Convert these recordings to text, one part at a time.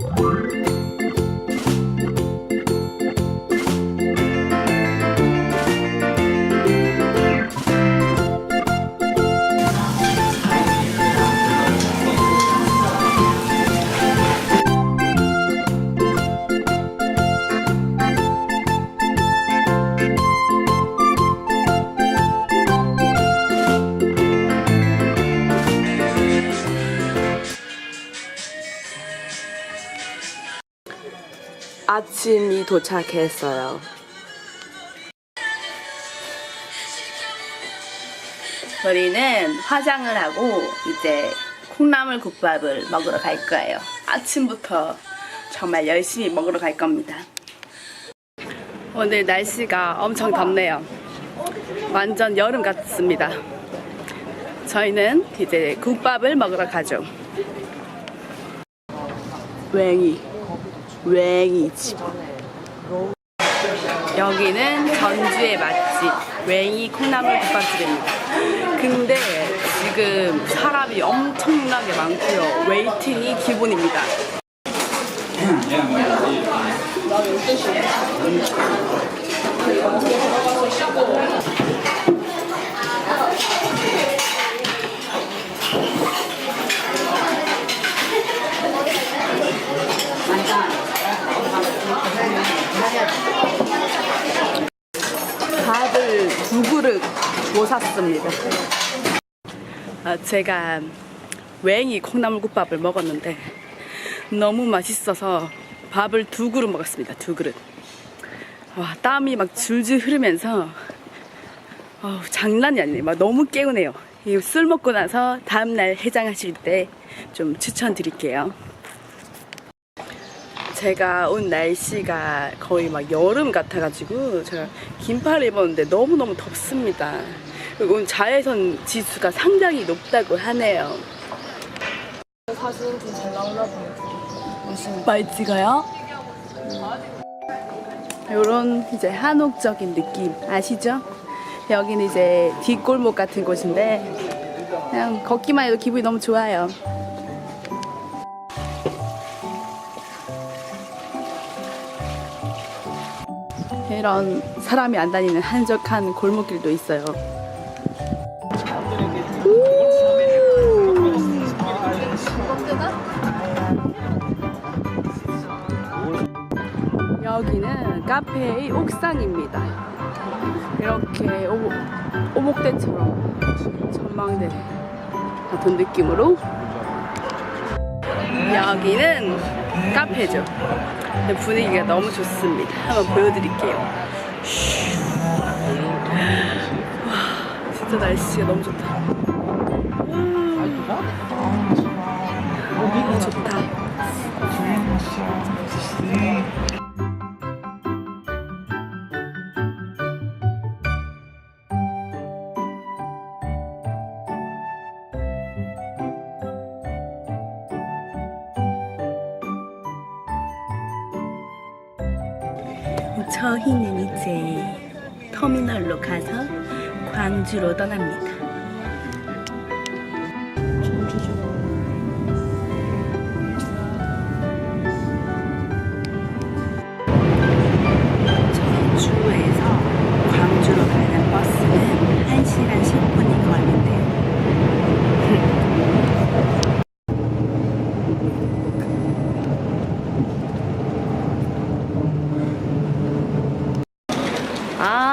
Bye. 아침이 도착했어요. 우리는 화장을 하고 이제 콩나물 국밥을 먹으러 갈 거예요. 아침부터 정말 열심히 먹으러 갈 겁니다. 오늘 날씨가 엄청 덥네요. 완전 여름 같습니다. 저희는 이제 국밥을 먹으러 가죠. 웽이, 웽이 집. 여기는 전주의 맛집 웽이 콩나물 국밥집입니다. 근데 지금 사람이 엄청나게 많고요. 웨이팅이 기본입니다. 밥을 두 그릇 못 샀습니다. 아, 제가 웽이 콩나물국밥을 먹었는데 너무 맛있어서 밥을 두 그릇 먹었습니다. 두 그릇. 와, 땀이 막 줄줄 흐르면서 어우, 장난이 아니네요. 막 너무 개운해요. 이술 먹고 나서 다음날 해장하실 때 좀 추천드릴게요. 제가 온 날씨가 거의 막 여름 같아가지고 제가 긴팔 입었는데 너무너무 덥습니다. 그리고 자외선 지수가 상당히 높다고 하네요. 사진 좀잘 나오나 보네. 많이 찍어요? 요런 이제 한옥적인 느낌 아시죠? 여기는 이제 뒷골목 같은 곳인데 그냥 걷기만 해도 기분이 너무 좋아요. 이런 사람이 안 다니는 한적한 골목길도 있어요. 카페의 옥상입니다. 이렇게 오목, 오목대처럼 전망대 같은 느낌으로 여기는 카페죠. 분위기가 너무 좋습니다. 한번 보여드릴게요. 와, 진짜 날씨가 너무 좋다. 저희는 이제 터미널로 가서 광주로 떠납니다.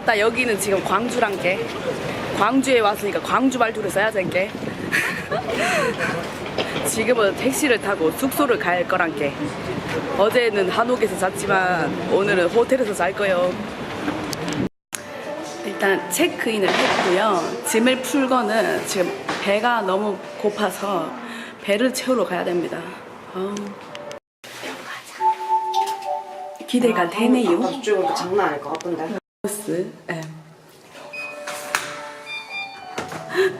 아, 나 여기는 지금 광주란 게. 광주에 왔으니까 광주 말투를 써야 될 게. 지금은 택시를 타고 숙소를 갈 거란 게. 어제는 한옥에서 잤지만 오늘은 호텔에서 잘 거요. 일단 체크인을 했고요. 짐을 풀 거는 지금 배가 너무 고파서 배를 채우러 가야 됩니다. 아우. 기대가 되네요. 저쪽은 장난 아닐 것 같던데. 버스 M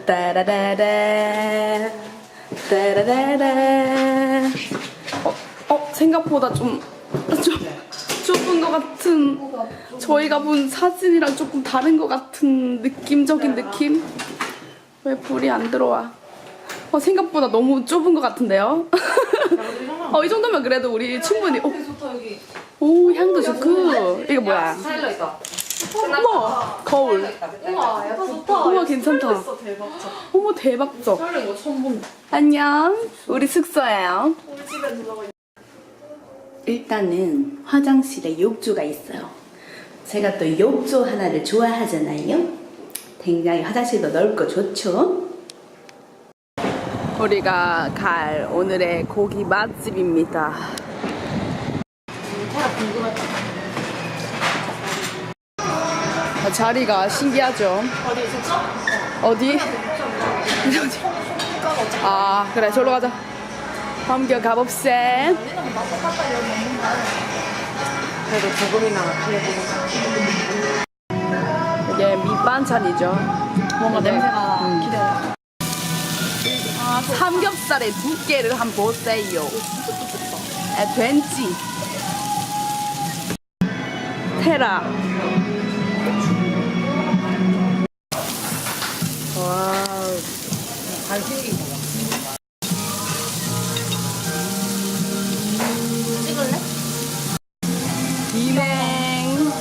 따라라라 따라라라 어, 어 생각보다 좀, 좀 좁은 것 같은 저희가 본 사진이랑 조금 다른 것 같은 느낌적인 느낌 왜 불이 안 들어와 어, 생각보다 너무 좁은 것 같은데요 어, 이 정도면 그래도 우리 충분히. 여기. 오 향도 좋고. 이거 뭐야? 스타일러 있다. 어머, 거울. 우와 약간 좋다. 우와, 괜찮다. 있어 대박적. 어머, 대박적. 처음 본다. 안녕. 우리 숙소예요. 우리 집에 들어가. 일단은 화장실에 욕조가 있어요. 제가 또 욕조 하나를 좋아하잖아요. 굉장히 화장실도 넓고 좋죠. 우리가 갈 오늘의 고기 맛집입니다. 테라 궁금했다. 아, 자리가 신기하죠. 어디 진짜? 어디? 아 그래 저로 가자. 함께 가봅세. 그래도 조금이나 해보고. 이게 밑반찬이죠. 뭔가 네. 냄새가 음. 기대돼. 삼겹살의 두께를 한번 보세요. 에, 된지. 테라. 찍을래? 비냉.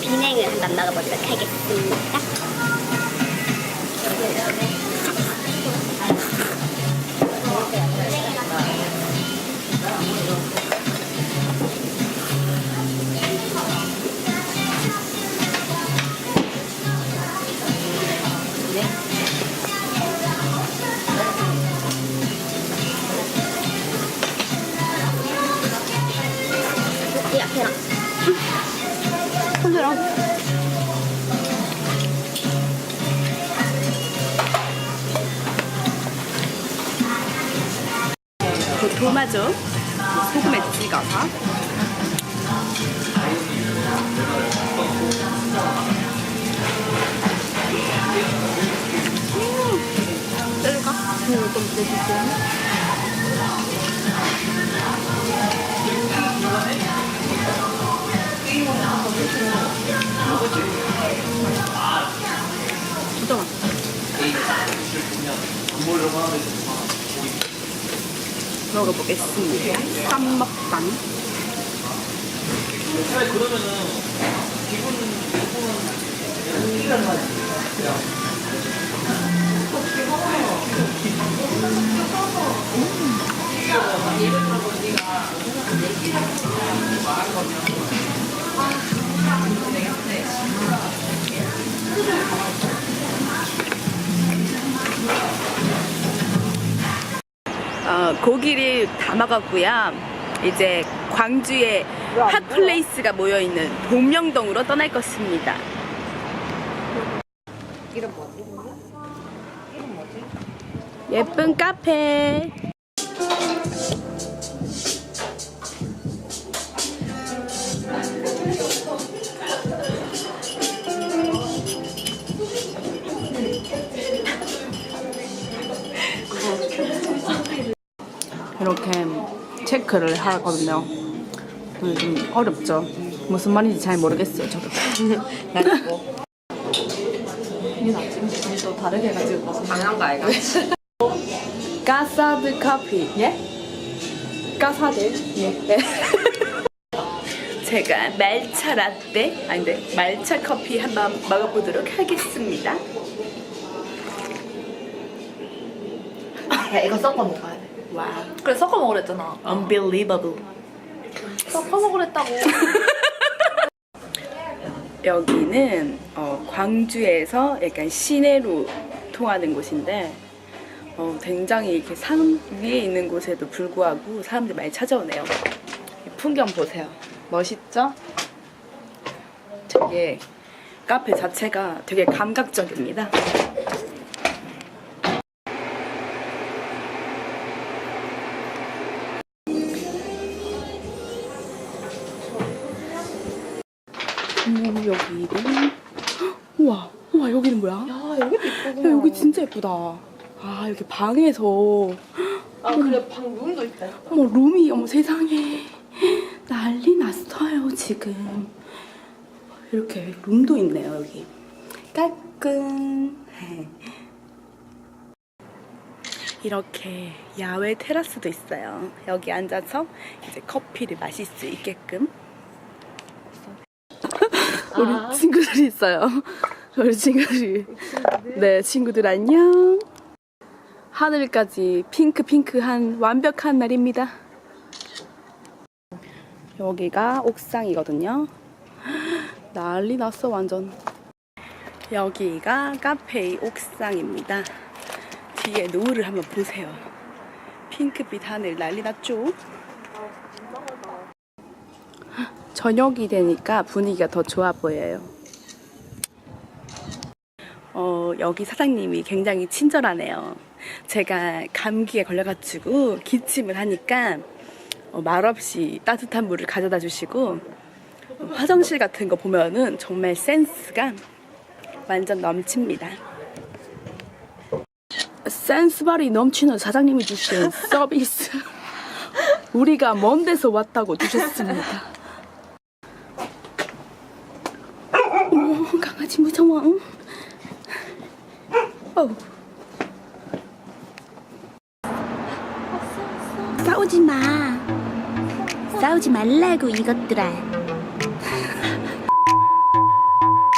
비냉을 한번 먹어보도록 하겠습니다. 그 도마죠. 소금에 찍어서. 뜯을까? 응, 좀 내줄게. 진짜 맛있다. 먹어보겠습니다. 쌈먹방. 어, 고기를 다 먹었고요. 이제 광주에 핫플레이스가 모여있는 복명동으로 떠날 것입니다. 이름 뭐지? 이름 뭐지? 예쁜 카페. 체크를 하거든요. 근데 좀 어렵죠. 무슨 말인지 잘 모르겠어요, 저도. 또 다르게 해가지고. 당연한 거 아이가? 가사드 커피. 예? 가사드? 예. 제가 말차 라떼, 아닌데 말차 커피 한번 먹어보도록 하겠습니다. 야, 이거 섞어 먹어야 돼. 와, 그래, 섞어 먹으랬잖아. unbelievable. 섞어 먹으랬다고. 여기는 어, 광주에서 약간 시내로 통하는 곳인데 어, 굉장히 이렇게 산 위에 있는 곳에도 불구하고 사람들이 많이 찾아오네요. 이 풍경 보세요. 멋있죠? 되게 카페 자체가 되게 감각적입니다. 어머, 여기는 우와, 우와 여기는 뭐야? 야, 여기도 이쁘구나. 야, 여기 진짜 예쁘다. 아, 여기 방에서 아, 그래, 방 룸도 있다. 어머 룸이 어머 세상에 난리 났어요 지금 이렇게 룸도 있네요 여기 깔끔 이렇게 야외 테라스도 있어요. 여기 앉아서 이제 커피를 마실 수 있게끔. 우리 친구들이 있어요. 우리 친구들이. 네, 친구들 안녕. 하늘까지 핑크 핑크한 완벽한 날입니다. 여기가 옥상이거든요. 난리 났어 완전. 여기가 카페의 옥상입니다. 뒤에 노을을 한번 보세요. 핑크빛 하늘 난리 났죠? 저녁이 되니까 분위기가 더 좋아 보여요. 어, 여기 사장님이 굉장히 친절하네요. 제가 감기에 걸려가지고 기침을 하니까 어, 말없이 따뜻한 물을 가져다 주시고 어, 화장실 같은 거 보면은 정말 센스가 완전 넘칩니다. 센스발이 넘치는 사장님이 주신 서비스. 우리가 먼 데서 왔다고 주셨습니다. 어머, 무서워. 어우. 싸우지 마. 싸우지 말라고 이것들아.